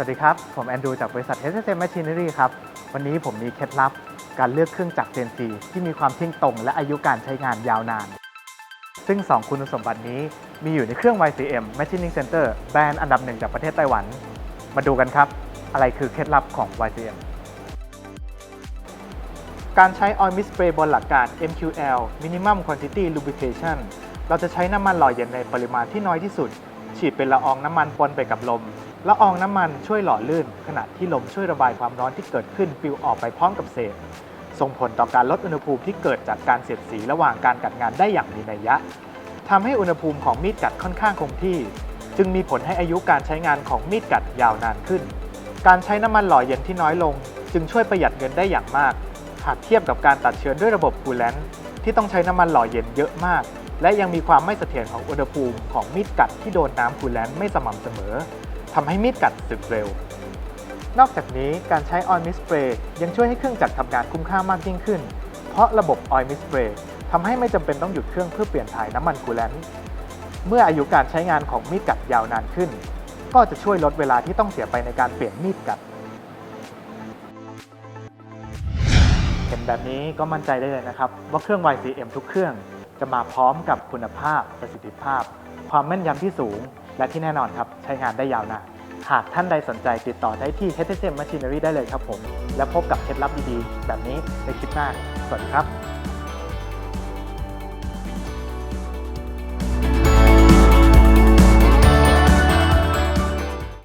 วัสดีครับ ผมแอนดูจากบริษัท SSM Machinery ครับ วันนี้ผมมีเคล็ดลับการเลือกเครื่องจักร CNC ที่มีความเที่ยงตรง และอายุการใช้งานยาวนาน ซึ่ง 2 คุณสมบัตินี้มีอยู่ในเครื่อง YCM Machining Center แบรนด์อันดับหนึ่งจากประเทศไต้หวัน มาดูกันครับ อะไรคือเคล็ดลับของ YCM การใช้ Oil Mist Spray บนหลักการ MQL Minimum Quantity Lubrication เราจะใช้น้ำมันหล่อเย็นในปริมาณที่น้อยที่สุด ฉีดเป็นละอองน้ำมันปนไปกับลม ละอองน้ำมันช่วยหล่อลื่น ขณะที่ลมช่วยระบายความร้อนที่เกิดขึ้นปลิวออกไปพร้อมกับเศษ ส่งผลต่อการลดอุณหภูมิที่เกิดจากการเสียดสีระหว่างการกัดงานได้อย่างมีนัยยะทำให้อุณหภูมิของมีดกัดค่อนข้างคงที่ จึงมีผลให้อายุการใช้งานของมีดกัดยาวนานขึ้น การใช้น้ำมันหล่อเย็นที่น้อยลง จึงช่วยประหยัดเงินได้อย่างมาก หากเทียบกับการตัดเชื้อด้วยระบบคูลแลนต์ที่ต้องใช้น้ำมันหล่อเย็นเยอะมาก และยังมีความไม่เสถียรของอุณหภูมิของมีดกัดที่โดนน้ำคูลแลนต์ไม่สม่ำเสมอ ทำให้มีดกัดสึกเร็ว นอกจากนี้การใช้ Oil Mist Spray ยังช่วยให้เครื่องจักรทำงานคุ้มค่ามากยิ่งขึ้น เพราะระบบ Oil Mist Spray ทำให้ไม่จำเป็นต้องหยุดเครื่องเพื่อเปลี่ยนถ่ายน้ำมันคูลแลนต์เมื่ออายุการใช้งานของมีดกัดยาวนานขึ้น ก็จะช่วยลดเวลาที่ต้องเสียไปในการเปลี่ยนมีดกัดเห็นแบบนี้ก็มั่นใจได้เลยนะครับ ว่าเครื่อง YCM ทุกเครื่องจะมาพร้อมกับคุณภาพประสิทธิภาพ ความแม่นยำที่สูง และที่แน่นอนครับ ใช้งานได้ยาวนานหากท่านใดสนใจติดต่อได้ที่ HSM Machinery ได้เลยครับผม และพบกับเคล็ดลับดีๆ แบบนี้ในคลิปหน้า สวัสดีครับ